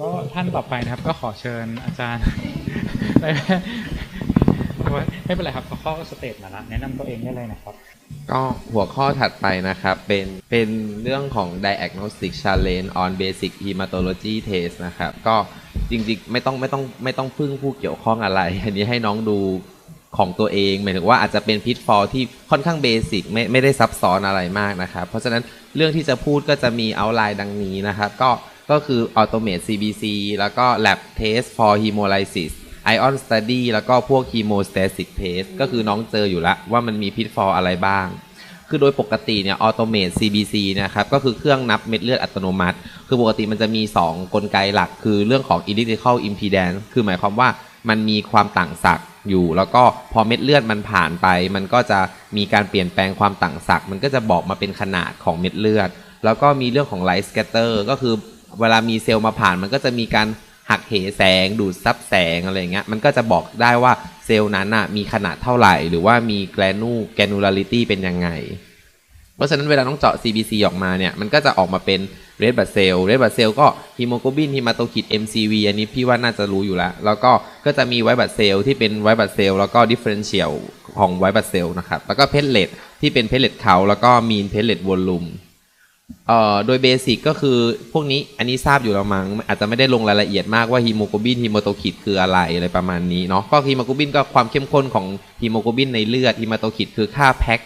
ก็ท่านต่อไปนะครับ ก็ขอเชิญอาจารย์ไม่ไม่เป็นไรครับเขาเข้าสเตจมาแล้วแนะนำตัวเองได้เลยนะครับ ก็หัวข้อถัดไปนะครับ เป็นเป็นเรื่องของ diagnostic challenge on basic hematology test นะครับ ก็จริงๆ ไม่ต้องไม่ต้องไม่ต้องพึ่งผู้เกี่ยวข้องอะไร อันนี้ให้น้องดูของตัวเองหมายถึงว่าอาจจะเป็นพิทฟอลที่ค่อนข้างเบสิกไม่ไม่ได้ซับซ้อนอะไรมากนะครับ เพราะฉะนั้นเรื่องที่จะพูดก็จะมีเอาไลน์ดังนี้นะครับ ก็ ก็คือ automate CBC แล้วก็ lab test for hemolysis ion study แล้วก็พวก hemostatic test ก็คือน้องเจออยู่ล้วว่ามันมีพิทฟอลอะไรบ้าง คือโดยปกติเนี่ย automate CBC นะครับ ก็คือเครื่องนับเม็ดเลือดอัตโนมัติ คือปกติมันจะมี 2 กลไกหลัก คือเรื่องของ electrical impedance คือหมายความว่ามันมีความต่างศักย์อยู่ แล้วก็พอเม็ดเลือดมันผ่านไป มันก็จะมีการเปลี่ยนแปลงความต่างศักย์มันก็จะบอกมาเป็นขนาดของเม็ดเลือด แล้วก็มีเรื่องของ light scatter ก็คือ เวลามีเซลล์มาผ่านมันก็จะมีการหักเหแสง ดูดซับแสงอะไรเงี้ยมันก็จะบอกได้ว่าเซลล์นั้นน่ะมีขนาดเท่าไหร่ หรือว่ามี granu granularity เป็นยังไง เพราะฉะนั้นเวลาต้องเจาะ CBC ออกมาเนี่ย มันก็จะออกมาเป็น red blood cell red blood cell ก็ฮีโมโกลบินฮีมาโตคิด MCV อันนี้พี่ว่าน่าจะรู้อยู่แล้ว แล้วก็ก็จะมี white blood cell ที่เป็น white blood cell แล้วก็ differential ของ white blood cell นะครับแล้วก็ platelet ที่เป็น platelet count แล้วก็ mean platelet volume อโดยเบสิกก็คือพวกนี้อันนี้ทราบอยู่แล้วมั้งอาจจะไม่ได้ลงรายละเอียดมากว่าฮีโมโกลบินฮีโมโตคิดคืออะไรอะไรประมาณนี้เนาะก็ฮีโมโกลบินก็ความเข้มข้นของฮีโมโกลบินในเลือดฮีโมโตคิดคือค่าแพ็ค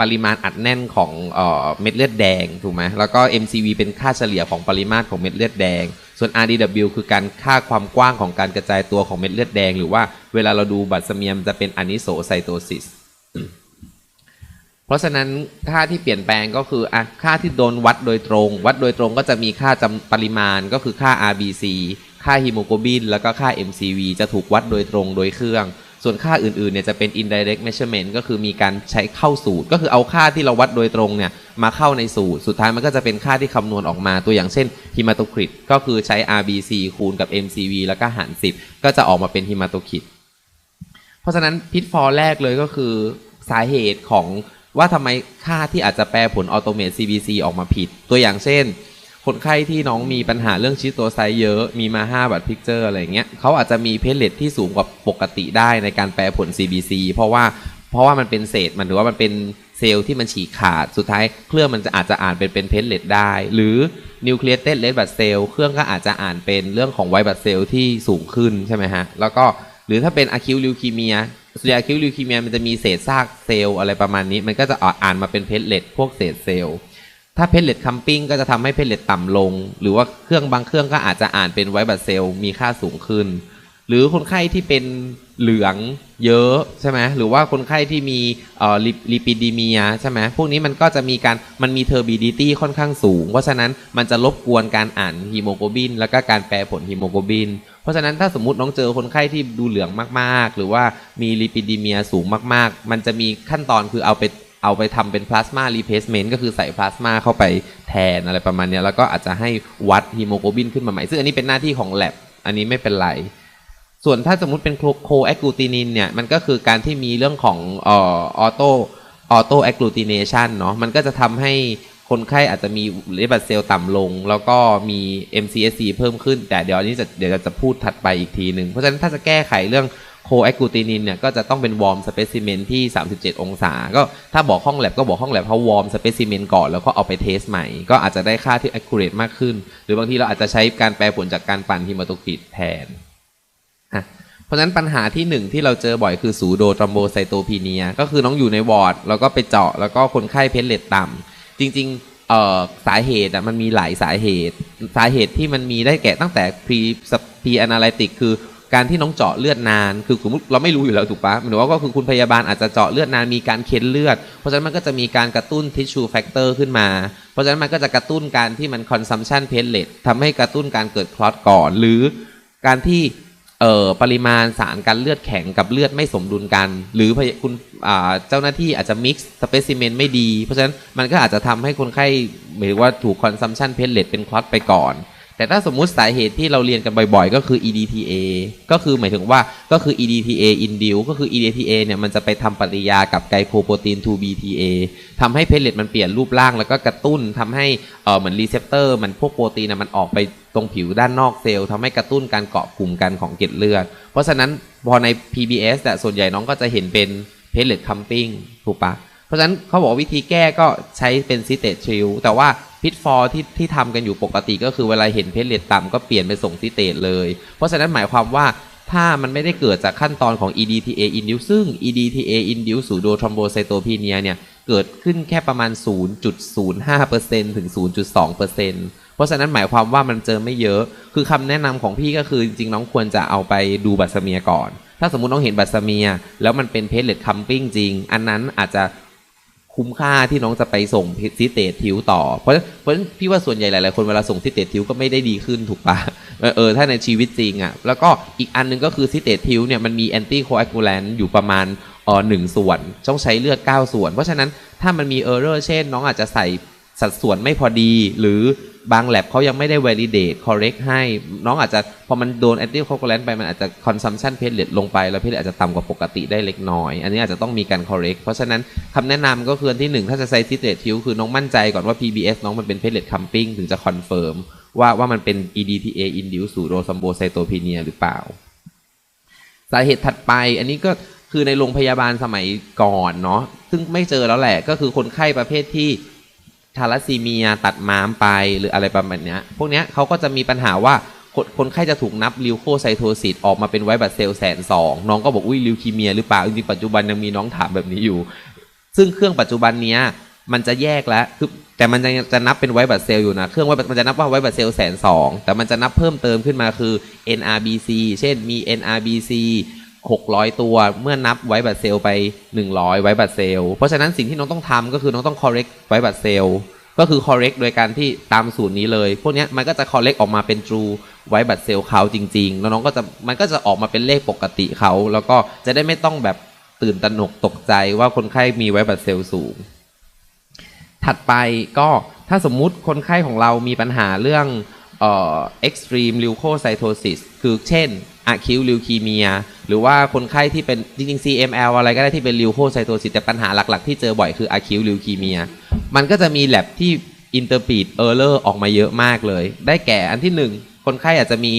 ปริมาณอัดแน่นของเอ่อเม็ดเลือดแดงถูกไหมแล้วก็ MCV เป็นค่าเฉลี่ยของปริมาตรของเม็ดเลือดแดง ส่วน RDW คือการค่าความกว้างของการกระจายตัวของเม็ดเลือดแดง หรือว่าเวลาเราดูบัตรเสมียมจะเป็นอนิโสไซโตซิส เพราะฉะนั้นค่าที่เปลี่ยนแปลงก็คืออะค่าที่โดนวัดโดยตรง วัดโดยตรงก็จะมีค่าจำปริมาณก็คือค่า RBC ค่าฮีโมโกลบิน แล้วก็ค่า MCV จะถูกวัดโดยตรงโดยเครื่อง ส่วนค่าอื่นๆเนี่ยจะเป็น indirect measurement ก็คือมีการใช้เข้าสูตร ก็คือเอาค่าที่เราวัดโดยตรงเนี่ยมาเข้าในสูตร สุดท้ายมันก็จะเป็นค่าที่คำนวณออกมาตัวอย่างเช่น hematocrit ก็คือใช้ RBC คูณกับ MCV แล้วก็หาร 10 ก็จะออกมาเป็น hematocrit เพราะฉะนั้นพิทฟอลแรกเลยก็คือสาเหตุของ ว่าทำไมค่าที่อาจจะแปลผลออโตเมต CBC ออกมาผิด ตัวอย่างเช่น คนไข้ที่น้องมีปัญหาเรื่องชิโตไซต์เยอะ มีมา 5 บัตรพิกเจอร์อะไรเงี้ยเขาอาจจะมีเพลเลตที่สูงกว่าปกติได้ในการแปลผล CBC เพราะว่าเพราะว่ามันเป็นเศษมันถือว่ามันเป็นเซลล์ที่มันฉีกขาดสุดท้ายเครื่องมันจะอาจจะอ่านเป็นเป็นเพลเลตได้ หรือนิวเคลียสเต็ดเลดบัตเซลเครื่องก็อาจจะอ่านเป็นเรื่องของไวบัตเซลที่สูงขึ้นใช่ไหมฮะ แล้วก็ หรือถ้าเป็นอะคิวลิวคีเมียส่วนใหญ่อะคิวลิวคีเมียมันจะมีเศษซากเซลล์อะไรประมาณนี้ มันก็จะอ่านมาเป็นเพลเลตพวกเศษเซลล์ถ้าเพลเลตคัมปิ้งก็จะทำให้เพลเลตต่ำลง หรือว่าเครื่องบางเครื่องก็อาจจะอ่านเป็นไวบัตเซลล์มีค่าสูงขึ้น หรือคนไข้ที่เป็น เหลืองเยอะใช่ไหมหรือว่าคนไข้ที่มีลิปิดีเมียใช่ไหมพวกนี้มันก็จะมีการมันมีเทอร์บิดิตี้ค่อนข้างสูง เพราะฉะนั้นมันจะรบกวนการอ่านฮีโมโกลบิน แล้วก็การแปลผลฮีโมโกลบิน เพราะฉะนั้นถ้าสมมติน้องเจอคนไข้ที่ดูเหลืองมากๆ หรือว่ามีลิปิดีเมียสูงมากๆ มันจะมีขั้นตอนคือเอาไปเอาไปทำเป็นพลาสมารีเพสเมนต์ก็คือใส่พลาสมาเข้าไปแทนอะไรประมาณนี้แล้วก็อาจจะให้วัดฮีโมโกลบินขึ้นมาใหม่ซึ่งอันนี้เป็นหน้าที่ของ lab อันนี้ไม่เป็นไร ส่วนถ้าสมมุติเป็นโคแอคกลูตินินเนี่ยมันก็คือการที่มีเรื่องของออโตออโตแอคกลูติเนชันเนาะมันก็จะทำให้คนไข้อาจจะมีเลบัตเซลล์ต่ำลง แล้วก็มี MCSC เพิ่มขึ้น แต่เดี๋ยวนี้จะเดี๋ยวจะพูดถัดไปอีกทีหนึ่งเพราะฉะนั้นถ้าจะแก้ไขเรื่องโคแอคกลูตินินเนี่ยก็จะต้องเป็นวอร์มสเปซิเมนที่ 37 องศา ก็ถ้าบอกห้องแลบก็บอกห้องแลบเขาวอร์มสเปซิเมนก่อนแล้วก็เอาไปเทสใหม่ ก็อาจจะได้ค่าที่ accurate มากขึ้น หรือบางทีเราอาจจะใช้การแปลผลจากการปั่นฮิมาโตคริตแทน เพราะฉะนั้นปัญหาที่หนึ่งที่เราเจอบ่อยคือสูโดทรอมโบไซโตพีเนีย ก็คือน้องอยู่ในวอร์ดแล้วก็ไปเจาะแล้วก็คนไข้เพลเลตต่ำจริงๆเอ่อสาเหตุอะมันมีหลายสาเหตุ สาเหตุที่มันมีได้แก่ตั้งแต่ pre pre analytic คือการที่น้องเจาะเลือดนาน คือสมมติเราไม่รู้อยู่แล้วถูกปะหรือว่าก็คือคุณพยาบาลอาจจะเจาะเลือดนานมีการเค้นเลือด เพราะฉะนั้นมันก็จะมีการกระตุ้น tissue factor ขึ้นมา เพราะฉะนั้นมันก็จะกระตุ้นการที่มัน consumption platelet ทำให้กระตุ้นการเกิดคลอตก่อน หรือการที่ เอ่อปริมาณสารการเลือดแข็งกับเลือดไม่สมดุลกัน หรือคุณอ่าเจ้าหน้าที่อาจจะมิกซ์สเปซิเมนไม่ดี เพราะฉะนั้นมันก็อาจจะทำให้คนไข้หมายถึงว่าถูกคอนซัมชันเพลเลตเป็นคลอตไปก่อน แต่ถ้าสมมุติสาเหตุที่เราเรียนกันบ่อยๆ ก็คือ EDTA ก็คือหมายถึงว่าก็คือ EDTA induce ก็คือ EDTA เนี่ยมันจะไปทำปฏิกิริยากับไกลโคโปรตีน 2BTA ทำให้เพลเลตมันเปลี่ยนรูปร่างแล้วก็กระตุ้นทำให้เออเหมือนรีเซพเตอร์มันพวกโปรตีนนะมันออกไปตรงผิวด้านนอกเซลล์ทำให้กระตุ้นการเกาะกลุ่มกันของเกล็ดเลือด เพราะฉะนั้นพอใน PBS แต่ส่วนใหญ่น้องก็จะเห็นเป็นเพลเลตคัมปิ้งถูกปะ เพราะฉะนั้นเขาบอกวิธีแก้ก็ใช้เป็นซิเตตชิลแต่ว่าพิทฟอร์ที่ที่ทำกันอยู่ปกติก็คือเวลาเห็นเพชเลตต่ำก็เปลี่ยนไปส่งซิเตตเลย เพราะฉะนั้นหมายความว่าถ้ามันไม่ได้เกิดจากขั้นตอนของ EDTA induce ซึ่ง EDTA induce pseudo thrombocytopenia เนี่ย เกิดขึ้นแค่ประมาณ 0.05%ถึง 0.2%เพราะฉะนั้นหมายความว่ามันเจอไม่เยอะ คือคำแนะนำของพี่ก็คือจริงๆ น้องควรจะเอาไปดูบัตสเมียก่อน ถ้าสมมติน้องเห็นบัตสเมีย แล้วมันเป็นเพชรเลตคัมปิ้งจริง อันนั้นอาจจะ คุ้มค่าที่น้องจะไปส่งซิเตตทิวต่อ เพราะเพราะพี่ว่าส่วนใหญ่หลายๆคนเวลาส่งซิเตตทิวก็ไม่ได้ดีขึ้นถูกปะเออเออถ้าในชีวิตจริงอะ่ะแล้วก็อีกอันหนึงก็คือซิเตตทิวเนี่ยมันมีแอนตี้โคแอคูแลนต์อยู่ประมาณเออหนึ่งส่วนต้องใช้เลือด9ส่วน เพราะฉะนั้นถ้ามันมีเออร์เรอร์เช่น น้องอาจจะใส่ สัดส่วนไม่พอดี หรือบางแลบเขายังไม่ได้ validate correct ให้ น้องอาจจะ พอมันโดนแอนตี้โคแอคูแลนต์ไป มันอาจจะ consumption platelet ลงไป แล้วเพลอาจจะต่ำกว่าปกติได้เล็กน้อย อันนี้อาจจะต้องมีการ correct เพราะฉะนั้นคำแนะนำก็คือที่หนึ่งถ้าจะใส่ซิเตตทิวคือน้องมั่นใจก่อนว่า PBS น้องมันเป็น platelet clumping ถึงจะ confirm ว่าว่ามันเป็น EDTA induced pseudothrombocytopenia หรือเปล่า สาเหตุถัดไป อันนี้ก็คือในโรงพยาบาลสมัยก่อนเนาะซึ่งไม่เจอแล้วแหละก็คือคนไข้ประเภทที่ ทาลัสซีเมียตัดม้ามไปหรืออะไรประมาณเนี้ยพวกเนี้ยเขาก็จะมีปัญหาว่าคนคนไข้จะถูกนับลิวโคไซโทซิสออกมาเป็นไวบัตเซลแสนสองน้องก็บอกอุ้ยลิวคีเมียหรือเปล่าจริงๆปัจจุบันยังมีน้องถามแบบนี้อยู่ ซึ่งเครื่องปัจจุบันเนี้ยมันจะแยกแล้วคือแต่มันจะจะนับเป็นไวบัตเซลอยู่นะเครื่องไวบัตมันจะนับว่าไวบัตเซลแสนสองแต่มันจะนับเพิ่มเติมขึ้นมาคือ NRBC เช่นมี NRBC 600 ตัว เมื่อนับไว้บัตรเซลไป 100 ไว้บัตรเซลเพราะฉะนั้นสิ่งที่น้องต้องทำก็คือน้องต้อง correct ไว้บัตรเซลก็คือ correct โดยการที่ตามสูตรนี้เลย พวกนี้มันก็จะ correct ออกมาเป็น true ไว้บัตรเซลเขาจริง ๆ แล้วน้องก็จะมันก็จะออกมาเป็นเลขปกติเขา แล้วก็จะได้ไม่ต้องแบบตื่นตระหนกตกใจว่าคนไข้มีไว้บัตรเซลสูง ถัดไปก็ถ้าสมมุติคนไข้ของเรามีปัญหาเรื่องเอ่อ extreme leukocytosis คือเช่น อคิวลิวคีเมีย หรือว่าคนไข้ที่เป็นจริงๆ CML อะไรก็ได้ที่เป็นลิวโคไซโตซิตแต่ปัญหาหลัก ๆ ที่เจอบ่อยคืออคิวลิวคีเมีย มันก็จะมีแลบที่อินเตอร์ปีดเออร์เลอร์ออกมาเยอะมากเลย ได้แก่อันที่หนึ่งคนไข้อาจจะมี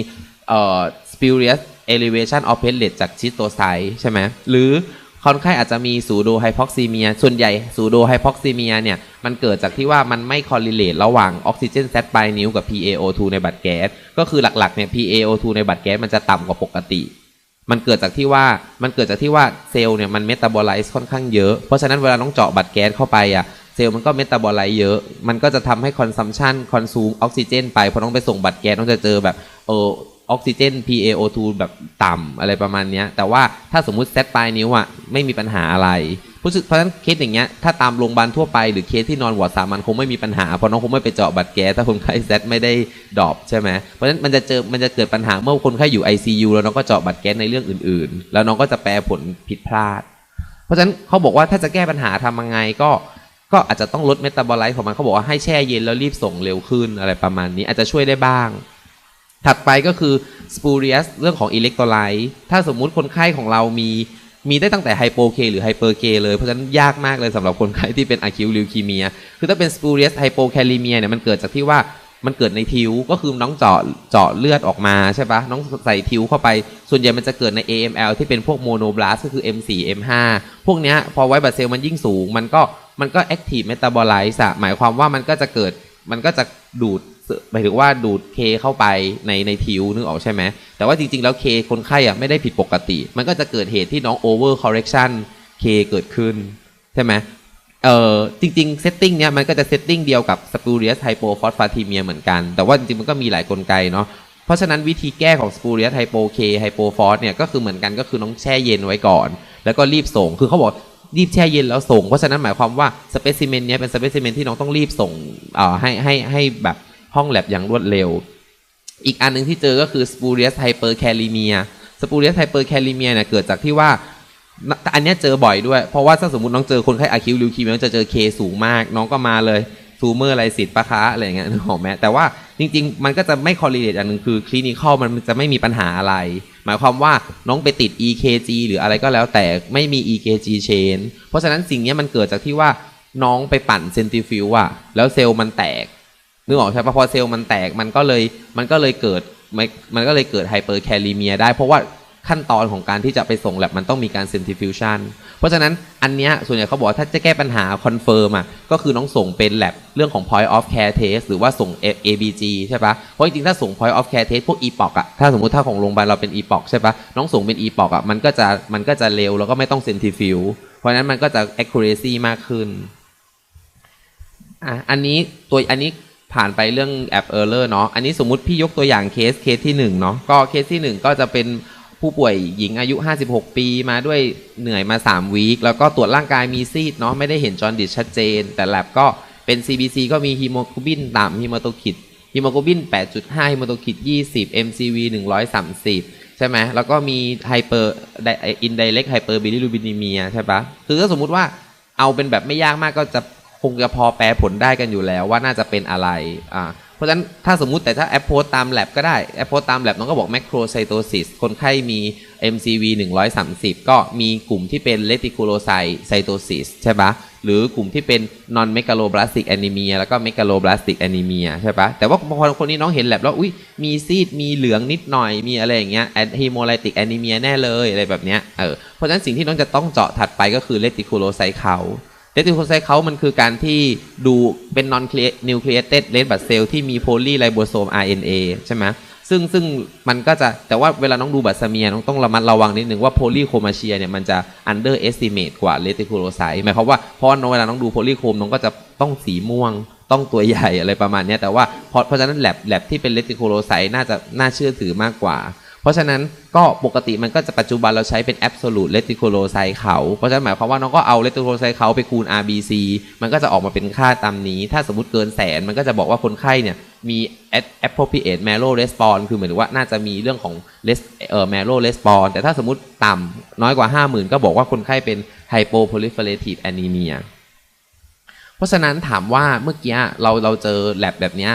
เอ่อ spurious elevation of platelet จากชิโตไซใช่ไหมหรือ คนไข้อาจจะมีซูโดไฮพ็อกซีเมีย ส่วนใหญ่ซูโดไฮพ็อกซีเมียเนี่ย มันเกิดจากที่ว่ามันไม่คอล r เลตระหว่างออกซิเจนเซตปลายนิ้วกับ PaO2 ในบัตรแก๊ส ก็คือหลักๆเนี่ย PaO2 ในบัตรแก๊สมันจะต่ำกว่าปกติ มันเกิดจากที่ว่า มันเกิดจากที่ว่าเซลล์เนี่ยมันเมตาบอไลซ์ค่อนข้างเยอะ เพราะฉะนั้นเวลาต้องเจาะบัตรแก๊สเข้าไปอะ เซลล์มันก็เมตาบอไลซ์เยอะ มันก็จะทำให้คอนซัมชันคอนซูมออกซิเจนไป พอต้องไปส่งบัตรแก๊สต้องจะเจอแบบเออ ออกซิเจน PaO2 แบบต่ำอะไรประมาณนี้แต่ว่าถ้าสมมุติเซตปลายนิ้วอะไม่มีปัญหาอะไรเพราะฉะเพราะฉะนั้นเคสอย่างเงี้ยถ้าตามโรงพยาบาลทั่วไปหรือเคสที่นอนวอร์ดสามัญคงไม่มีปัญหาเพราะน้องคงไม่ไปเจาะบัตรแก๊สถ้าคนไข้เซตไม่ได้ดอปใช่ไหมเพราะฉะนั้นมันจะเจอมันจะเกิดปัญหาเมื่อคนไข้อยู่ ICU แล้วน้องก็เจาะบัตรแก๊สในเรื่องอื่น ๆ แล้วน้องก็จะแปลผลผิดพลาด เพราะฉะนั้นเขาบอกว่าถ้าจะแก้ปัญหาทำยังไงก็ก็อาจจะต้องลดเมตาบอไลซ์ของมันเขาบอกว่าให้แช่เย็นแล้วรีบส่งเร็วขึ้นอะไรประมาณนี้อาจจะช่วยได้บ้าง ถัดไปก็คือ spurious เรื่องของอิเล็กโทรไลต์ถ้าสมมุติคนไข้ของเรามีมีได้ตั้งแต่ไฮโปเคหรือไฮเปอร์เคเลย เพราะฉะนั้นยากมากเลยสำหรับคนไข้ที่เป็น acute leukemia คือถ้าเป็น spurious hypokalemia เนี่ยมันเกิดจากที่ว่ามันเกิดในทิวก็คือน้องเจาะเจาะเลือดออกมาใช่ปะน้องใส่ทิวเข้าไป ส่วนใหญ่มันจะเกิดใน AML ที่เป็นพวกโมโนบลาสก็คือ M4 M5 พวกเนี้ยพอไวบัตเซลมันยิ่งสูง มันก็มันก็ active metabolize อะหมายความว่ามันก็จะเกิดมันก็จะดูด หมายถึงว่าดูดเคเข้าไปในในทิวนึกออกใช่ไหมแต่ว่าจริง ๆ แล้วเคคนไข้อะไม่ได้ผิดปกติ มันก็จะเกิดเหตุที่น้อง over correction เคเกิดขึ้น ใช่ไหมเออจริงๆเซตติ้งเนี้ยมันก็จะเซตติ้งเดียวกับ spurious hypophosphatemia เหมือนกัน แต่ว่าจริงๆ มันก็มีหลายกลไกเนาะเพราะฉะนั้นวิธีแก้ของ spurious hypo K hypophos เนี่ยก็คือเหมือนกันก็คือน้องแช่เย็นไว้ก่อน แล้วก็รีบส่งคือเขาบอกรีบแช่เย็นแล้วส่ง เพราะฉะนั้นหมายความว่าสเปซิเมนเนี้ยเป็นสเปซิเมนที่น้องต้องรีบส่งเอ่อให้ให้ให้แบบ ห้องแลบอย่างรวดเร็ว อีกอันหนึ่งที่เจอก็คือ spurious hyperkalemia spurious hyperkalemia เนี่ยเกิดจากที่ว่าอันเนี้ยเจอบ่อยด้วย เพราะว่าถ้าสมมติน้องเจอคนไข้ acute leukemia น้องจะเจอเคสูงมาก น้องก็มาเลยซูเมอร์ไรสิตปะคะอะไรอย่างเงี้ยนึกออกไหมแต่ว่าจริง ๆ มันก็จะไม่ correlate อย่างหนึ่งคือ clinical มันจะไม่มีปัญหาอะไร หมายความว่าน้องไปติด EKG หรืออะไรก็แล้วแต่ไม่มี EKG chain เพราะฉะนั้นสิ่งเนี้ยมันเกิดจากที่ว่าน้องไปปั่นเซนติฟิวอะแล้วเซลล์มันแตก นึกออกใช่ปะพอเซลล์มันแตกมันก็เลยมันก็เลยเกิดมันมันก็เลยเกิดไฮเปอร์แคลิเมียได้เพราะว่าขั้นตอนของการที่จะไปส่งแลบมันต้องมีการเซนติฟิวชันเพราะฉะนั้นอันเนี้ยส่วนใหญ่เขาบอกถ้าจะแก้ปัญหาคอนเฟิร์มอะก็คือน้องส่งเป็นแลบเรื่องของ point of care test หรือว่าส่ง ABG ใช่ปะเพราะจริงๆ ถ้าส่ง point of care test พวก EPOC อะถ้าสมมติถ้าของโรงพยาบาลเราเป็น EPOC ใช่ปะน้องส่งเป็น EPOC อะมันก็จะมันก็จะเร็วแล้วก็ไม่ต้องเซนติฟิวเพราะฉะนั้นมันก็จะ accuracy มากขึ้นอะอันนี้ตัวอันนี้ ผ่านไปเรื่องแอปเออร์เลอร์เนาะอันนี้สมมุติพี่ยกตัวอย่างเคสเคสที่หนึ่งเนาะก็เคสที่หนึ่งก็จะเป็นผู้ป่วยหญิงอายุ 56 ปีมาด้วยเหนื่อยมา 3 วีคแล้วก็ตรวจร่างกายมีซีดเนาะไม่ได้เห็นจอร์นดิชชัดเจน แต่แลบก็เป็น CBC ก็มีฮีโมโกลบินต่ำฮีโมโตคิดฮีโมโกลบิน 8.5ฮีโมโตคิด 20 MCV 130 ใช่ไหมแล้วก็มีไฮเปอร์อินไดเรกไฮเปอร์บิลิรูบินีเมียใช่ปะคือถ้าสมมุติว่าเอาเป็นแบบไม่ยากมากก็จะ คงจะพอแปลผลได้กันอยู่แล้วว่าน่าจะเป็นอะไรอ่าเพราะฉะนั้นถ้าสมมุติแต่ถ้าแอปโพสตามแ a บก็ได้แอปโพสตามแ a บน้องก็บอกแมคโครไซโตซิสคนไข้มี MCV 130 ก็มีกลุ่มที่เป็นเลติคูโลไซไซโตซิสใช่ปะหรือกลุ่มที่เป็น non megaloblastic anemia แล้วก็ megaloblastic anemia ใช่ปะแต่ว่าพอคนนี้น้องเห็นแ a บแล้วอุ้ยมีซีดมีเหลืองนิดหน่อยมีอะไรอย่างเงี้ย hemolytic anemia แน่เลยอะไรแบบเนี้ยเออเพราะฉะนั้นสิ่งที่น้องจะต้องเจาะถัดไปก็คือเรติโคไซเขา มันคือการที่ดูเป็น non nucleated red blood cell ที่มี poly ribosome RNA ใช่ไหมซึ่งซึ่งมันก็จะแต่ว่าเวลาน้องดูบัตซเมียน้องต้องระมัดระวังนิดนึงว่า polychromasia เนี่ยมันจะ underestimate กว่า reticulocyte หมายความว่าเพราะเวลาน้องดู polychrome น้องก็จะต้องสีม่วงต้องตัวใหญ่อะไรประมาณนี้แต่ว่าเพราะเพราะฉะนั้นแลบแลบที่เป็น reticulocyte น่าจะน่าเชื่อถือมากกว่า ราะฉะนั้นก็ปกติมันก็จะปัจจุบันเราใช้เป็น absolute reticulocyte เขาเพราะฉะนั้นหมายความว่าน้องก็เอา reticulocyte เขาไปคูณ RBC มันก็จะออกมาเป็นค่าตามนี้ ถ้าสมมติเกินแสนมันก็จะบอกว่าคนไข้เนี่ยมี appropriate marrow response คือเหมือนว่าน่าจะมีเรื่องของ res เอ่อ marrow response แต่ถ้าสมมติต่ำน้อยกว่า 50,000 ก็บอกว่าคนไข้เป็น hypoproliferative anemia เพราะฉะนั้นถามว่าเมื่อกี้เราเราเจอแลบแบบเนี้ย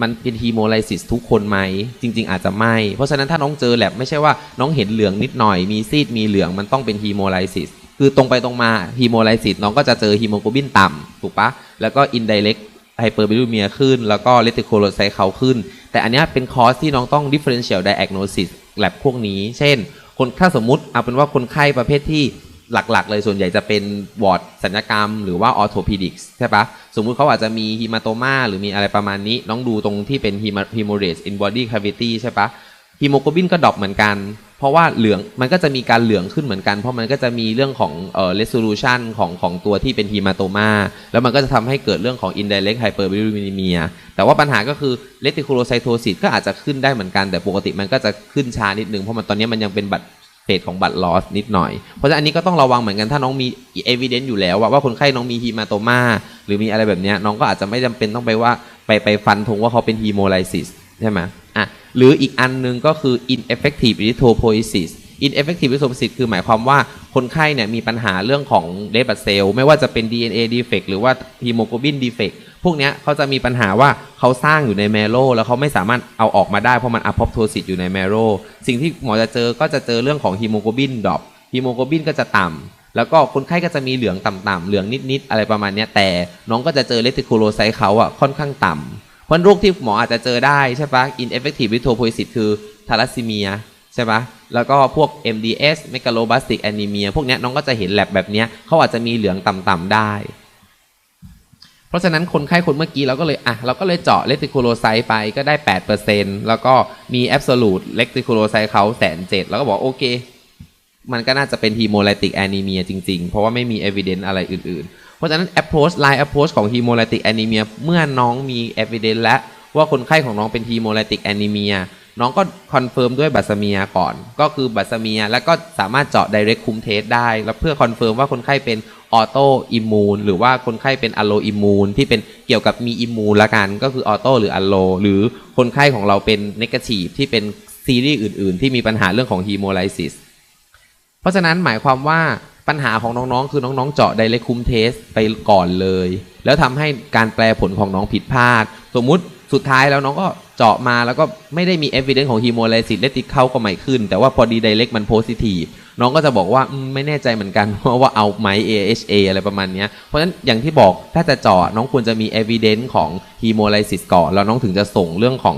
มันเป็นฮีโมไลซิสทุกคนไหม จริง ๆ อาจจะไม่ เพราะฉะนั้นถ้าน้องเจอแลบไม่ใช่ว่าน้องเห็นเหลืองนิดหน่อยมีซีดมีเหลืองมันต้องเป็นฮีโมไลซิสคือตรงไปตรงมาฮีโมไลซิสน้องก็จะเจอฮีโมโกลบินต่ำถูกปะแล้วก็อินไดเรกไฮเปอร์บิลูเมียขึ้น แล้วก็เลติโคโลไซเขาขึ้น แต่อันนี้เป็นคอสที่น้องต้อง differential diagnosis แลบพวกนี้ เช่น คนถ้าสมมุติเอาเป็นว่าคนไข้ประเภทที่ หลักๆ เลยส่วนใหญ่จะเป็นวอร์ดสัญญกรรม หรือว่าออโทพีดิกส์ใช่ปะสมมุติเขาอาจจะมีฮีมาโตมาหรือมีอะไรประมาณนี้น้องดูตรงที่เป็นฮีโมเรสอินบอดี้คาวิตี้ใช่ปะฮีโมโกลบินก็ดรอปเหมือนกัน เพราะว่าเหลืองมันก็จะมีการเหลืองขึ้นเหมือนกัน เพราะมันก็จะมีเรื่องของเอ่อ resolution ของของตัวที่เป็นฮีมาโตมาแล้วมันก็จะทำให้เกิดเรื่องของ indirect hyperbilirubinemia แต่ว่าปัญหาก็คือ reticulocytosis ก็อาจจะขึ้นได้เหมือนกันแต่ปกติมันก็จะขึ้นช้านิดนึงเพราะมันตอนนี้มันยังเป็นบัตร เฟสของบัตรลอสนิดหน่อย เพราะฉะนั้นอันนี้ก็ต้องระวังเหมือนกันถ้าน้องมีเอวิเดนต์อยู่แล้วว่าว่าคนไข้น้องมีฮีมาโตมาหรือมีอะไรแบบนี้น้องก็อาจจะไม่จำเป็นต้องไปว่าไปไปฟันธงว่าเขาเป็นฮีโมไลซิสใช่ไหมอะหรืออีกอันหนึงก็คือ ineffective erythropoiesis ineffective erythropoiesis คือหมายความว่าคนไข้เนี่ยมีปัญหาเรื่องของเ d ดบัตเซลไม่ว่าจะเป็น DNA defect หรือว่า hemoglobin defect พวกเนี้ยเขาจะมีปัญหาว่าเขาสร้างอยู่ในแมโ w แล้วเขาไม่สามารถเอาออกมาได้เพราะมันอะพอปโทซิสอยู่ในแมโ w สิ่งที่หมอจะเจอก็จะเจอเรื่องของฮีโมโกลบินดรอปฮีโมโกลบินก็จะต่ำแล้วก็คนไข้ก็จะมีเหลืองต่ำๆเหลืองนิดๆอะไรประมาณเนี้ยแต่น้องก็จะเจอเลติคูโลไซต์เขาอะค่อนข้างต่ำเพราะโรคที่หมออาจจะเจอได้ใช่ปะ ineffective erythropoiesis คือทาลัสซีเมียใช่ปะแล้วก็พวก MDS megaloblastic anemia พวกเนี้ยน้องก็จะเห็นแลบแบบเนี้ยเขาอาจจะมีเหลืองต่ำๆได้ เพราะฉะนั้นคนไข้คนเมื่อกี้เราก็เลยอะเราก็เลยเจาะเลติคูโลไซต์ไปก็ได้8%แล้วก็มีแอบ o l ลู e เลติคูโลไซต์เขาแสนเจ็ดแล้วก็บอกโอเค มันก็น่าจะเป็นฮีโมไลติกแอนีเมียจริงๆ เพราะว่าไม่มี evidence อะไรอื่นๆ เพราะฉะนั้น approach line approach ของฮีโมไลติกแอนีเมียเมื่อน้องมี evidence และว่าคนไข้ของน้องเป็นฮีโมไลติกแอนีเมียน้องก็คอนเฟิร์มด้วยบัตซาเมียก่อน ก็คือบัตซาเมียแล้วก็สามารถเจาะ direct คุมเทสได้ แล้วเพื่อคอนเฟิร์มว่าคนไข้เป็น ออโตอิมูนหรือว่าคนไข้เป็นอะโลอิมูนที่เป็นเกี่ยวกับมีอิมูนละกันก็คือออโตหรืออะโลหรือคนไข้ของเราเป็นเนกาทีฟที่เป็นซีรีส์อื่น ๆ ที่มีปัญหาเรื่องของฮีโมไลซิสเพราะฉะนั้นหมายความว่าปัญหาของน้องๆ คือน้องๆ เจาะไดเรกคุมเทสไปก่อนเลย แล้วทำให้การแปลผลของน้องผิดพลาด สมมุติสุดท้ายแล้วน้องก็เจาะมาแล้วก็ไม่ได้มี evidence ของ hemolysis reticle ก็ไม่ขึ้น แต่ว่าพอดี direct มัน positive น้องก็จะบอกว่าไม่แน่ใจเหมือนกันว่าเอาไหม AHA อะไรประมาณนี้เพราะฉะนั้นอย่างที่บอกถ้าจะเจาะน้องควรจะมี evidence ของ hemolysis ก่อนแล้วน้องถึงจะส่งเรื่องของ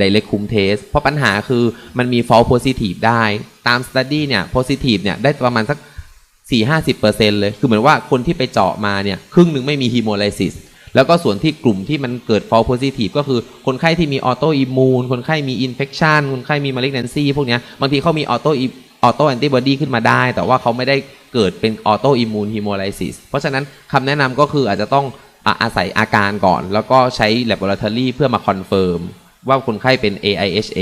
direct cum test เพราะปัญหาคือมันมี false positive ได้ตาม study เนี่ย positive เนี่ยได้ประมาณสักสี่ห้าสิบเปอร์เซ็นเลย คือเหมือนว่าคนที่ไปเจาะมาเนี่ยครึ่งหนึ่งไม่มีฮีโมไลซิสแล้วก็ส่วนที่กลุ่มที่มันเกิด false positive ก็คือคนไข้ที่มีออโตอิมูนคนไข้มีอินเฟ t ชันคนไข้มีมา l ิ g แ a นซีพวกนี้บางทีเขามีออโต ออโตแอนติบอดีขึ้นมาได้ แต่ว่าเขาไม่ได้เกิดเป็นออโตอิมูนฮีโมไลซิสเพราะฉะนั้นคำแนะนำก็คืออาจจะต้องอะอาศัยอาการก่อน แล้วก็ใช้ laboratory เพื่อมาคอนเฟิร์มว่าคนไข้เป็น AIHA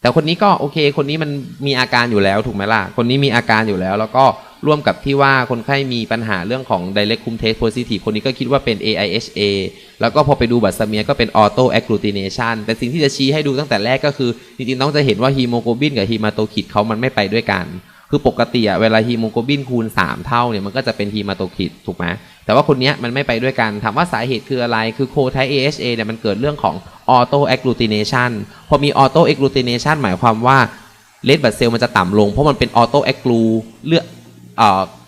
แต่คนนี้ก็โอเค คนนี้มันมีอาการอยู่แล้วถูกไหมล่ะ คนนี้มีอาการอยู่แล้ว แล้วก็ ร่วมกับที่ว่าคนไข้มีปัญหาเรื่องของ direct cum test positive คนนี้ก็คิดว่าเป็น AIHA แล้วก็พอไปดูบัตรสเมียก็เป็น auto agglutination แต่สิ่งที่จะชี้ให้ดูตั้งแต่แรกก็คือ จริงๆต้องจะเห็นว่าฮีโมโกลบินกับฮีมาโตคิดเขามันไม่ไปด้วยกัน คือปกติอะเวลาฮีโมโกลบินคูณ 3 เท่าเนี่ยมันก็จะเป็นฮีมาโตคิดถูกไหมแต่ว่าคนนี้มันไม่ไปด้วยกัน ถามว่าสาเหตุคืออะไร คือโคไท AHA เนี่ยมันเกิดเรื่องของ auto agglutination พอมี auto agglutination หมายความว่าเลดบัตเซลมันจะต่ำลงเพราะมันเป็น auto agglu เลือกเอ่อ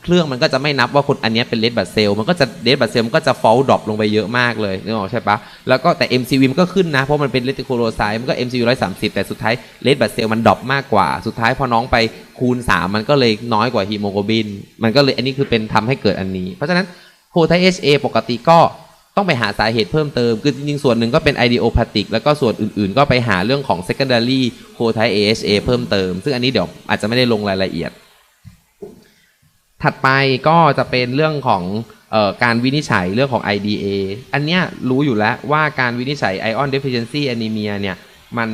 เครื่องมันก็จะไม่นับว่าคนอันนี้เป็นเลดบัตเซลมันก็จะเลดบัตเซลมันก็จะ fall drop ลงไปเยอะมากเลยนึกออกใช่ปะแล้วก็แต่ MCV มันก็ขึ้นนะ เพราะมันเป็นเลติโคโลไซต์มันก็ MCV 130 แต่สุดท้ายเลดบัตเซลมันดรอปมากกว่า สุดท้ายพอน้องไปคูณ 3 มันก็เลยน้อยกว่าฮีโมโกลบิน มันก็เลยอันนี้คือเป็นทำให้เกิดอันนี้ เพราะฉะนั้นโคไท HA ปกติก็ต้องไปหาสาเหตุเพิ่มเติม คือจริงๆ ส่วนหนึ่งก็เป็น idiopathic แล้วก็ส่วนอื่นๆ ก็ไปหาเรื่องของ secondary c o t y AHA เพิ่มเติม ซึ่งอันนี้เดี๋ยวอาจจะไม่ได้ลงรายละเอียด ถัดไปก็จะเป็นเรื่องของออการวินิจฉัยเรื่องของ IDA อันเนี้ยรู้อยู่แล้วว่าการวินิจฉัย ion deficiency anemia เนี่ยมัน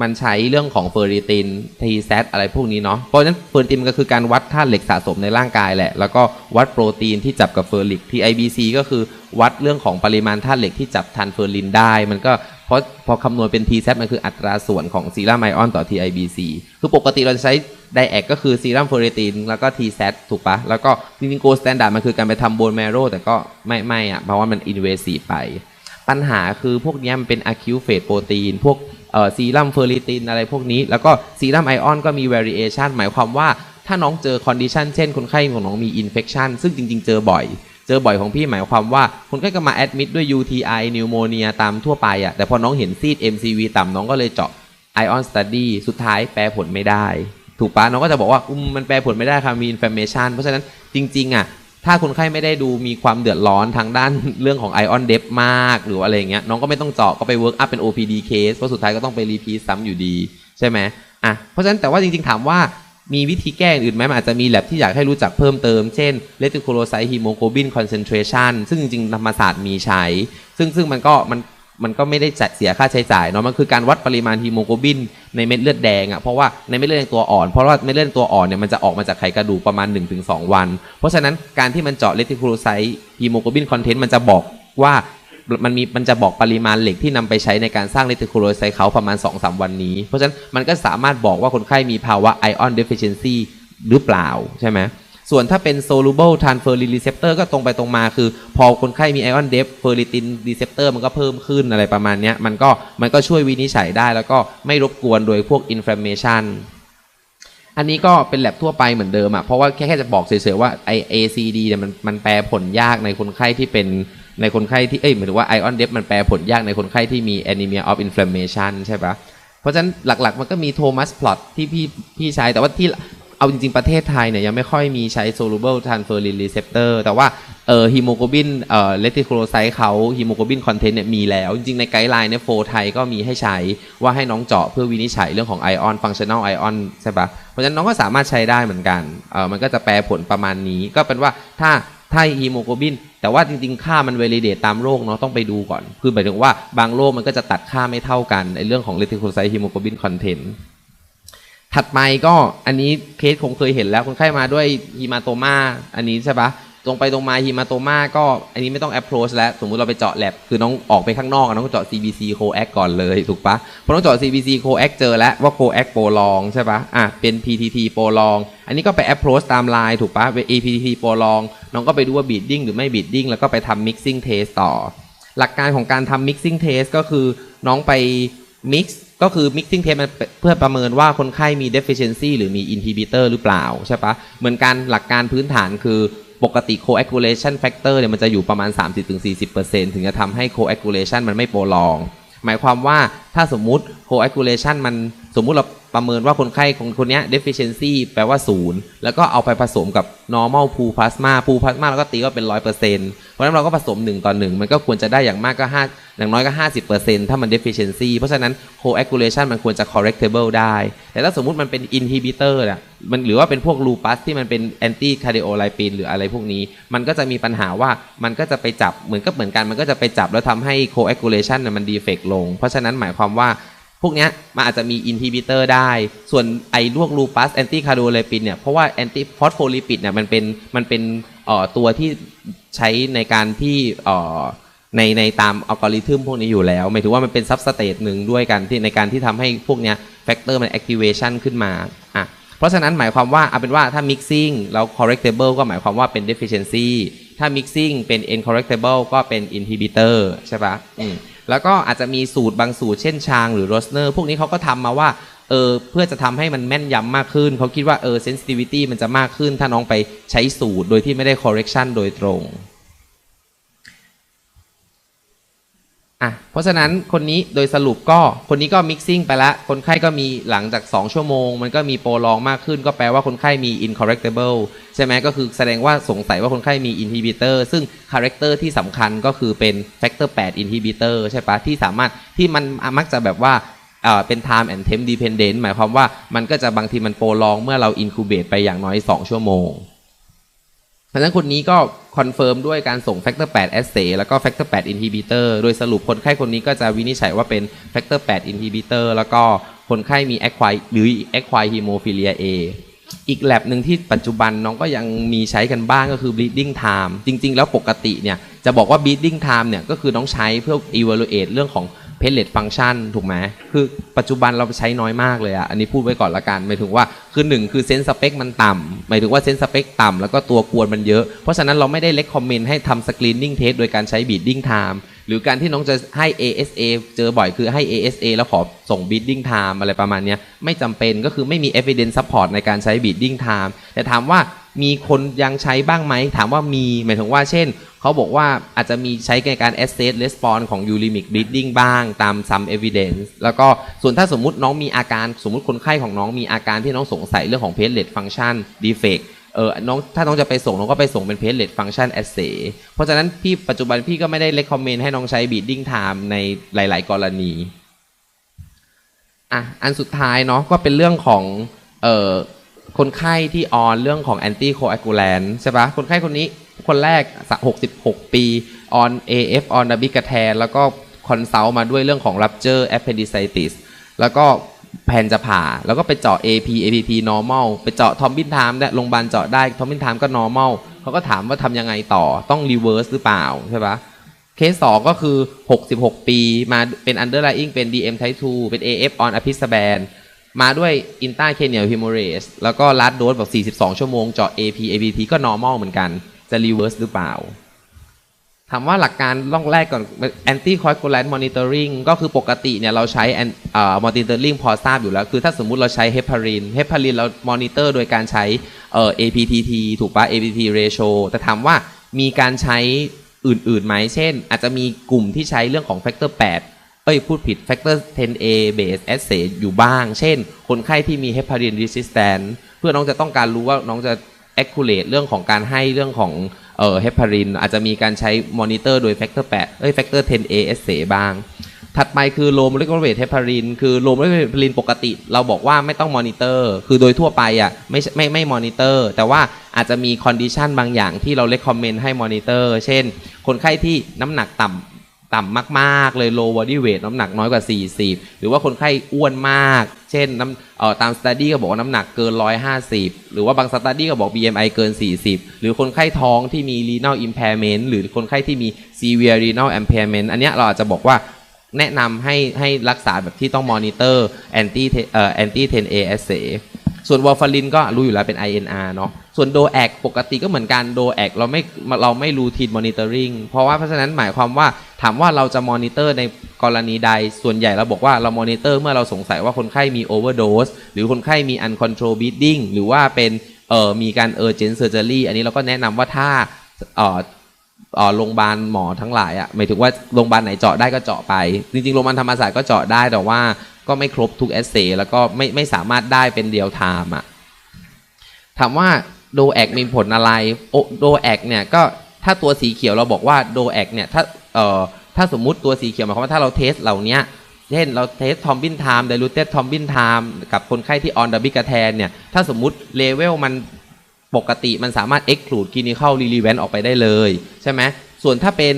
มันใช้เรื่องของเฟอร์ริติน TZ อะไรพวกนี้เนาะ เพราะฉะนั้นเฟอร์ริตินก็คือการวัดธาตุเหล็กสะสมในร่างกายแหละ แล้วก็วัดโปรตีนที่จับกับเฟอร์ริก TIBC ก็คือวัดเรื่องของปริมาณธาตุเหล็กที่จับทันเฟอร์ลินได้ มันก็เพราะพอคำนวณเป็น TZ มันคืออัตราส่วนของซีรัมไอออนต่อ TIBC คือปกติเราจะใช้ ไดแอกก็คือซีรัมเฟอร์ริตินแล้วก็ TZ ถูกปะแล้วก็จริงๆโกสแตนดาร์ดมันคือการไปทำโบนแมโรแต่ก็ไม่ไม่อะเพราะว่ามันอินเวสีไป ปัญหาคือพวกนี้มันเป็น acute phase protein พวกเอ่อซีรัมเฟอริตินอะไรพวกนี้ แล้วก็ซีรัมไอออนก็มี variation หมายความว่าถ้าน้องเจอ condition เช่นคนไข้ของน้องมี infection ซึ่งจริง ๆ เจอบ่อย เจอบ่อยของพี่หมายความว่าคนไข้ก็มา admit ด้วย UTI pneumonia ตามทั่วไปอะ่ะแต่พอน้องเห็นซีด MCV ต่ำน้องก็เลยเจาะ ion study สุดท้ายแปลผลไม่ได้ ถูกปะน้องก็จะบอกว่าอืมมันแปลผลไม่ได้ค่ะมี inflammation เพราะฉะนั้นจริงๆอะถ้าคนไข้ไม่ได้ดูมีความเดือดร้อนทางด้านเรื่องของ ion depth มาก หรืออะไรเงี้ยน้องก็ไม่ต้องเจาะก็ไป work up เป็น OPD case เพราะสุดท้ายก็ต้องไป repeat ซ้ำอยู่ดี ใช่ไหมอะเพราะฉะนั้นแต่ว่าจริงๆถามว่ามีวิธีแก้อื่นไหมมันอาจจะมีแลบที่อยากให้รู้จักเพิ่มเติม เช่น reticulocyte hemoglobin concentration ซึ่งจริงๆธรรมศาสตร์มีใช้ ซึ่งซึ่งมันก็มัน มันก็ไม่ได้เสียค่าใช้จ่ายเนาะมันคือการวัดปริมาณฮีโมโกลบินในเม็ดเลือดแดงอะ่ะเพราะว่าในเม็ดเลือดแดงตัวอ่อนเพราะว่าเม็ดเลือดตัวอ่อนเนี่ยมันจะออกมาจากไขกระดูกประมาณ 1-2 วัน เพราะฉะนั้นการที่มันเจาะเลติคูโลไซต์ฮีโมโกลบินคอนเทนต์มันจะบอกว่ามันมีมันจะบอกปริมาณเหล็กที่นำไปใช้ในการสร้างเลติคูโลไซต์เขาประมาณ 2-3 วันนี้ เพราะฉะนั้นมันก็สามารถบอกว่าคนไข้มีภาวะไอออนเดฟิเชนซีหรือเปล่าใช่ไหม ส่วนถ้าเป็น soluble transferrin receptor ก็ตรงไปตรงมาคือ พอคนไข้มี ion depth ferritin receptor มันก็เพิ่มขึ้นอะไรประมาณนี้มันก็มันก็ช่วยวินิจฉัยได้ แล้วก็ไม่รบกวนโดยพวก inflammation อันนี้ก็เป็นแลบทั่วไปเหมือนเดิมอะเพราะว่าแค่แค่จะบอกเฉยๆว่าไอ ACD เนี่ยมันมันแปลผลยากในคนไข้ที่เป็นในคนไข้ที่เอ้ยหมายถึงว่า ion depth มันแปลผลยากในคนไข้ที่มี anemia of inflammation ใช่ปะเพราะฉะนั้นหลักๆ มันก็มีโทมัสพลอตที่พี่พี่ใช้แต่ว่าที่ เอาจริงๆ ประเทศไทยเนี่ยยังไม่ค่อยมีใช้ soluble transferrin receptor แต่ว่าเอ่อฮีโมโกลบินเอ่อเลติโคโลไซต์เขาฮีโมโกลบินคอนเทนต์เนี่ยมีแล้ว จริงๆ ในไกด์ไลน์เนี่ยโฟไทยก็มีให้ใช้ว่าให้น้องเจาะเพื่อวินิจฉัยเรื่องของไอออนฟังชั่น a ลไอออนใช่ปะเพราะฉะนั้นน้องก็สามารถใช้ได้เหมือนกันเอ่อมันก็จะแปลผลประมาณนี้ก็เป็นว่าถ้าถ้าฮีโมโกลบิน แต่ว่าจริงๆ ค่ามันเวลิเดตตามโรคเนาะต้องไปดูก่อน คือหมายถึงว่าบางโรคมันก็จะตัดค่าไม่เท่ากันในเรื่องของเลติโคโลไซต์ฮีโมโกลบินคอนเทนต์ ถัดไปก็อันนี้เคสคงเคยเห็นแล้วคนไข้มาด้วยฮีมาโตมาอันนี้ใช่ปะตรงไปตรงมาฮีมาโตมาก็อันนี้ไม่ต้อง approach แล้ว สมมุติเราไปเจาะแลบคือน้องออกไปข้างนอกน้องเจาะ CBC coax ก่อนเลยถูกปะพอน้องเจาะ CBC coax เจอแล้วว่า coax โปรลองใช่ปะอะเป็น PTT โปรลอง อันนี้ก็ไป approach ตามไลน์ถูกปะเป็น APTT โปรลอง น้องก็ไปดูว่า beating หรือไม่ beating แล้วก็ไปทำ mixing test ต่อ หลักการของการทำ mixing test ก็คือน้องไป mix ก็คือ mixing test มันเพื่อประเมินว่าคนไข้มี deficiency หรือมี inhibitor หรือเปล่าใช่ปะเหมือนกันหลักการพื้นฐานคือปกติ coagulation factor เนี่ยมันจะอยู่ประมาณ 30-40%ถึงจะทำให้ coagulation มันไม่โปรลอง หมายความว่าถ้าสมมุติ coagulation มันสมมุติเรา ประเมินว่าคนไข้ของคนนี้ deficiency แปลว่าศูนย์แล้วก็เอาไปผสมกับ normal pool plasma pool plasma แล้วก็ตีว่าเป็น 100%เพราะฉะนั้นเราก็ผสม 1 ต่อ 1 มันก็ควรจะได้อย่างมากก็5อย่างน้อยก็ 50%ถ้ามัน deficiency เพราะฉะนั้น coagulation มันควรจะ correctable ได้ แต่ถ้าสมมุติมันเป็น inhibitor น่ะมันหรือว่าเป็นพวก lupus ที่มันเป็น anti cardiolipin หรืออะไรพวกนี้ มันก็จะมีปัญหาว่ามันก็จะไปจับเหมือนก็เหมือนกันมันก็จะไปจับแล้วทำให้ coagulation มัน defect ลง เพราะฉะนั้นหมายความว่า พวกนี้มันอาจจะมี inhibitor ได้ ส่วนไอ้ลวก lupus anti cardiolipin เนี่ย เพราะว่า anti phospholipid เนี่ยมันเป็นมันเป็นเอ่อตัวที่ใช้ในการที่เอ่อในในตามอัลกอริทึมพวกนี้อยู่แล้ว หมายถึงว่ามันเป็น substrate หนึ่งด้วยกันที่ในการที่ทำให้พวกเนี้ย factor มัน activation ขึ้นมาอะเพราะฉะนั้นหมายความว่าเอาเป็นว่าถ้า mixing แล้ว correctable ก็หมายความว่าเป็น deficiency ถ้า mixing เป็น incorrectable ก็เป็น inhibitor ใช่ปะอืม แล้วก็อาจจะมีสูตรบางสูตรเช่นชางหรือโรสเนอร์พวกนี้เขาก็ทำมาว่าเออเพื่อจะทำให้มันแม่นยำมากขึ้น เขาคิดว่าเออเซนซิทิวิตี้มันจะมากขึ้น ถ้าน้องไปใช้สูตรโดยที่ไม่ได้คอร์เรคชันโดยตรง อะเพราะฉะนั้นคนนี้โดยสรุปก็คนนี้ก็ mixing ไปละ คนไข้ก็มีหลังจาก 2 ชั่วโมง มันก็มีโปรลองมากขึ้น ก็แปลว่าคนไข้มี incorrectable ใช่ไหมก็คือแสดงว่าสงสัยว่าคนไข้มี inhibitor ซึ่ง character ที่สำคัญก็คือเป็น factor 8 inhibitor ใช่ปะที่สามารถที่มันมักจะแบบว่าเอ่อเป็น time and temp dependent หมายความว่ามันก็จะบางทีมันโปรลองเมื่อเรา incubate ไปอย่างน้อย 2 ชั่วโมง เพราะฉะนั้นคนนี้ก็คอนเฟิร์มด้วยการส่ง factor 8 assay แล้วก็ factor 8 inhibitor โดยสรุปคนไข้คนนี้ก็จะวินิจฉัยว่าเป็น factor 8 inhibitor แล้วก็คนไข้มี acquired หรือ acquired hemophilia A อีกแลบหนึ่งที่ปัจจุบันน้องก็ยังมีใช้กันบ้างก็คือ bleeding time จริง ๆ แล้วปกติเนี่ยจะบอกว่า bleeding time เนี่ยก็คือน้องใช้เพื่อ evaluate เรื่องของ pellet function ถูกไหมคือปัจจุบันเราใช้น้อยมากเลยอะอันนี้พูดไว้ก่อนละกันหมายถึงว่าคือหนึ่งคือเซนส์สเปคมันต่ำหมายถึงว่าเซนส์สเปคต่ำแล้วก็ตัวกวนมันเยอะ เพราะฉะนั้นเราไม่ได้เล c คอมเมนต์ให้ทำ screening test โดยการใช้ beating time หรือการที่น้องจะให้ ASA เจอบ่อยคือให้ ASA แล้วขอส่ง beating time อะไรประมาณนี้ไม่จำเป็นก็คือไม่มี evidence support ในการใช้ beating time แต่ถามว่า มีคนยังใช้บ้างไหม ถามว่ามีหมายถึงว่าเช่น เขาบอกว่าอาจจะมีใช้ในการ assess response ของ uremic bleeding บ้างตาม some evidence แล้วก็ส่วนถ้าสมมุติน้องมีอาการสมมุติคนไข้ของน้องมีอาการที่น้องสงสัยเรื่องของ platelet function defect เออน้องถ้าน้องจะไปส่งน้องก็ไปส่งเป็น platelet function assay เพราะฉะนั้นพี่ปัจจุบันพี่ก็ไม่ได้ recommend ให้น้องใช้ bleeding time ในหลาย ๆ กรณีอะอันสุดท้ายเนาะก็เป็นเรื่องของเอ่อ คนไข้ที่ออนเรื่องของ anti coagulant ใช่ปะคนไข้คนนี้คนแรก 66 ปีออน AF ออนดับบิกาแทน แล้วก็คอนซัลท์มาด้วยเรื่องของ rupture appendicitis แล้วก็แผนจะผ่า แล้วก็ไปเจาะ AP APP normal ไปเจาะทอมบินไทม์ได้โรงพยาบาลเจาะได้ทอมบินไทม์ก็ normal เขาก็ถามว่าทำยังไงต่อต้อง reverse หรือเปล่าใช่ปะเคสสองก็คือ 66 ปีมาเป็น underlying เป็น DM type 2 เป็น AF on a p i s a b a n มาด้วย intracranial hemorrhage แล้วก็ last dose แบบ42 ชั่วโมงเจาะ AP ABP ก็ normal เหมือนกัน จะ reverse หรือเปล่าถามว่าหลักการล่องแรกก่อน anti coagulant monitoring ก็คือปกติเนี่ยเราใช้ an- เอ่อ monitoring พอทราบอยู่แล้ว คือถ้าสมมุติเราใช้ heparin heparin เรา monitor โดยการใช้เอ่อ APTT ถูกปะ APT ratio แต่ถามว่ามีการใช้อื่นๆไหมเช่น อาจจะมีกลุ่มที่ใช้เรื่องของ factor 8 เอ้ยพูดผิด factor 10A base assay อยู่บ้าง เช่น คนไข้ที่มี heparin resistant เพื่อน้องจะต้องการรู้ว่าน้องจะ accurate เรื่องของการให้เรื่องของเอ่อ heparin อาจจะมีการใช้ monitor โดย factor 8เอ้ย factor 10A assay บ้าง ถัดไปคือ low molecular weight heparin คือ low molecular weight heparin ปกติ เราบอกว่าไม่ต้องมอนิเตอร์ คือโดยทั่วไปอะไม่ไม่ไม่มอนิเตอร์ แต่ว่าอาจจะมี condition บางอย่างที่เรา recommend ให้มอนิเตอร์ เช่น คนไข้ที่น้ำหนักต่ำ ต่ำมาก ๆ เลย low body weight น้ำหนักน้อยกว่า 40 หรือว่าคนไข้อ้วนมาก เช่นน้ำเอ่อตาม study ก็บอกว่าน้ำหนักเกิน 150 หรือว่าบาง study ก็บอก BMI เกิน 40 หรือคนไข้ท้องที่มี renal impairment หรือคนไข้ที่มี severe renal impairment อันนี้เราอาจจะบอกว่าแนะนำให้ให้รักษาแบบที่ต้องมอนิเตอร์ anti เอ่อ anti 10A assay ส่วนวอลฟารินก็รู้อยู่แล้วเป็น INR เนาะส่วนโดแอกปกติก็เหมือนกันโดแอกเราไม่เราไม่รูทีนมอนิเตอร์ริงเพราะว่าเพราะฉะนั้นหมายความว่าถามว่าเราจะมอนิเตอร์ในกรณีใด ส่วนใหญ่เราบอกว่าเรามอนิเตอร์เมื่อเราสงสัยว่าคนไข้มีโอเวอร์โดสหรือคนไข้มี uncontrolled bleeding หรือว่าเป็นเอ่อมีการ urgent surgery อันนี้เราก็แนะนำว่าถ้าเอ่อเอ่อ โรงพยาบาลหมอทั้งหลายอะหมายถึงว่าโรงพยาบาลไหนเจาะได้ก็เจาะไป จริงๆโรงพยาบาลธรรมศาสตร์ก็เจาะได้แต่ว่าก็ไม่ครบทุกแอสเซแล้วก็ไม่ไม่สามารถได้เป็นเดียวไทม์อะถามว่าโดแอกมีผลอะไรโอโดแอกเนี่ยก็ถ้าตัวสีเขียวเราบอกว่าโดแอกเนี่ยถ้าเอ่อถ้าสมมุติตัวสีเขียวหมายความว่าถ้าเราเทสเหล่านี้เช่นเราเทสทอมบินไทม์ไดลูเตสทอมบินไทม์กับคนไข้ที่ออนดับบิกาแทนเนี่ยถ้าสมมุติเลเวลมัน ปกติมันสามารถ exclude clinical relevant ออกไปได้เลย ใช่ไหมส่วนถ้าเป็น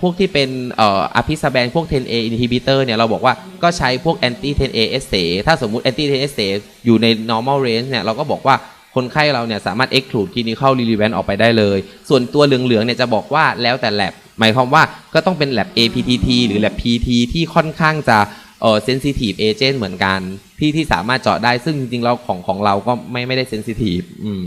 พวกที่เป็นอภิสแบนพวก 10A inhibitor เนี่ย เราบอกว่าก็ใช้พวก anti 10A SA ถ้าสมมุติ anti 10A SA อยู่ใน normal range เนี่ย เราก็บอกว่าคนไข้เราเนี่ย สามารถ exclude clinical relevant ออกไปได้เลย ส่วนตัวเหลือง ๆ เนี่ย จะบอกว่าแล้วแต่ lab หมายความว่าก็ต้องเป็น lab APTT หรือ lab PT ที่ค่อนข้างจะ เออ sensitive agent เหมือนกัน ที่ที่สามารถเจาะได้ซึ่งจริงๆเราของของเราก็ไม่ไม่ได้ sensitive อืม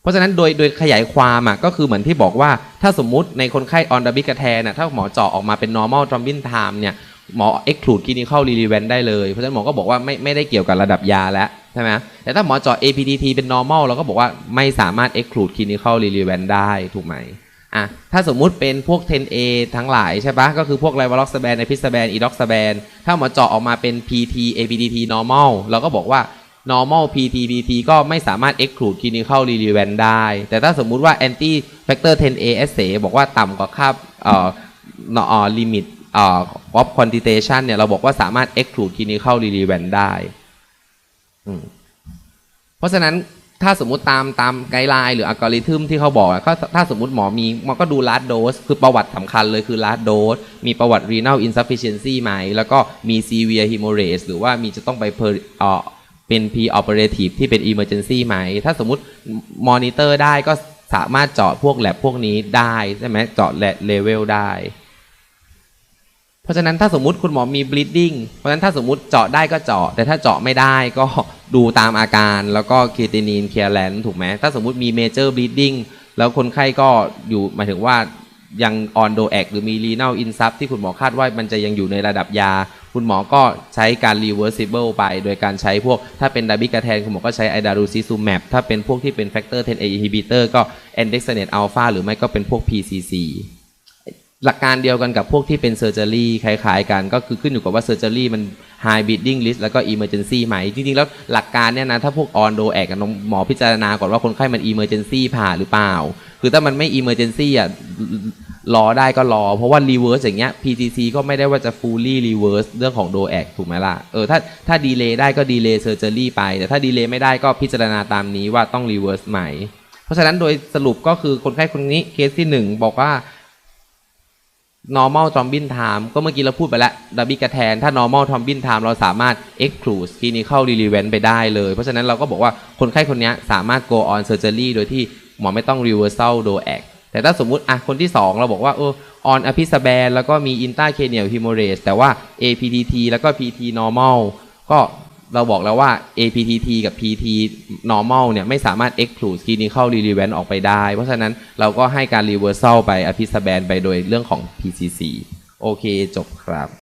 เพราะฉะนั้นโดยโดยขยายความอะก็คือเหมือนที่บอกว่าถ้าสมมุติในคนไข้ออนดับบิกาแทนน่ะถ้าหมอเจาะออกมาเป็น normal thrombin time เนี่ยหมอ exclude clinical relevant ได้เลย เพราะฉะนั้นหมอก็บอกว่าไม่ไม่ได้เกี่ยวกับระดับยาแล้วใช่ไหมแต่ถ้าหมอเจาะ APTT เป็น normal เราก็บอกว่าไม่สามารถ exclude clinical relevant ได้ถูกไหม อะถ้าสมมุติเป็นพวก 10A ทั้งหลายใช่ปะก็คือพวกไลวอล็อกซาแบนไอพิสแบนอีด็อกซาแบนถ้ามอเจาะออกมาเป็น PT APTT normal เราก็บอกว่า normal PT PT ก็ไม่สามารถ exclude clinical relevant ได้ แต่ถ้าสมมุติว่า anti factor 10A assay บอกว่าต่ำกว่าค่าเอ่อเอ่อ limit เอ่อ of quantitation เนี่ย เราบอกว่าสามารถ exclude clinical relevant ได้อืมเพราะฉะนั้น ถ้าสมมติตามตามไกด์ไลน์หรืออัลกอริทึมที่เขาบอกก็ถ้าสมมติหมอมีมันก็ดู last dose คือประวัติสำคัญเลยคือ last dose มีประวัติ renal insufficiency ไหม แล้วก็มี severe hemorrhage หรือว่ามีจะต้องไปเออเป็น pre-operative ที่เป็น emergency ไหม ถ้าสมมติมอนิเตอร์ได้ก็สามารถเจาะพวกแลบพวกนี้ได้ใช่ไหมเจาะเลเวลได้ เพราะฉะนั้นถ้าสมมติคุณหมอมี bleeding เพราะฉะนั้นถ้าสมมติเจาะได้ก็เจาะ แต่ถ้าเจาะไม่ได้ก็ดูตามอาการแล้วก็เคตินีนเคลียร์แลนถูกไหมถ้าสมมติมี major bleeding แล้วคนไข้ก็อยู่หมายถึงว่ายัง on d o a c หรือมี renal insuf ที่คุณหมอคาดว่ามันจะยังอยู่ในระดับยา คุณหมอก็ใช้การ reversible ไป โดยการใช้พวก ถ้าเป็นดาบิกาแทน คุณหมอก็ใช้ i d a r u c i z u m a b ถ้าเป็นพวกที่เป็น factor 10A inhibitor ก็ andexanet alpha หรือไม่ก็เป็นพวก PCC หลักการเดียวกันกับพวกที่เป็นเซอร์เจอรี่คล้ายๆกัน ก็คือขึ้นอยู่กับว่าเซอร์เจอรี่มัน high bleeding risk แล้วก็ emergency ไหม จริงๆ แล้วหลักการเนี่ยนะ ถ้าพวก on do act หมอพิจารณาก่อนว่าคนไข้มัน emergency ผ่าหรือเปล่า คือถ้ามันไม่ emergency อะรอได้ก็รอ เพราะว่า reverse อย่างเงี้ย PCC ก็ไม่ได้ว่าจะ fully reverse เรื่องของ do act ถูกไหมล่ะ เออถ้าถ้า delay ได้ก็ delay surgery ไป แต่ถ้า delay ไม่ได้ก็พิจารณาตามนี้ว่าต้อง reverse ไหม เพราะฉะนั้นโดยสรุปก็คือคนไข้คนนี้เคสที่หนึ่งบอกว่า normal thrombin time ก็เมื่อกี้เราพูดไปแล้วดับบิกาแทน ถ้า normal thrombin time เราสามารถ exclude clinical relevant ไปได้เลย เพราะฉะนั้นเราก็บอกว่าคนไข้คนนี้สามารถ go on surgery โดยที่หมอไม่ต้อง reversal DOAC แต่ถ้าสมมุติอะคนที่ 2 เราบอกว่าเออ on อภิสแบนแล้วก็มี intracranial hemorrhage แต่ว่า APTT แล้วก็ PT normal ก็ เราบอกแล้วว่า APTT กับ PT normal เนี่ยไม่สามารถ exclude clinical relevant ออกไปได้ เพราะฉะนั้นเราก็ให้การ reversal ไปอภิสแบนไปโดยเรื่องของ PCC โอเคจบครับ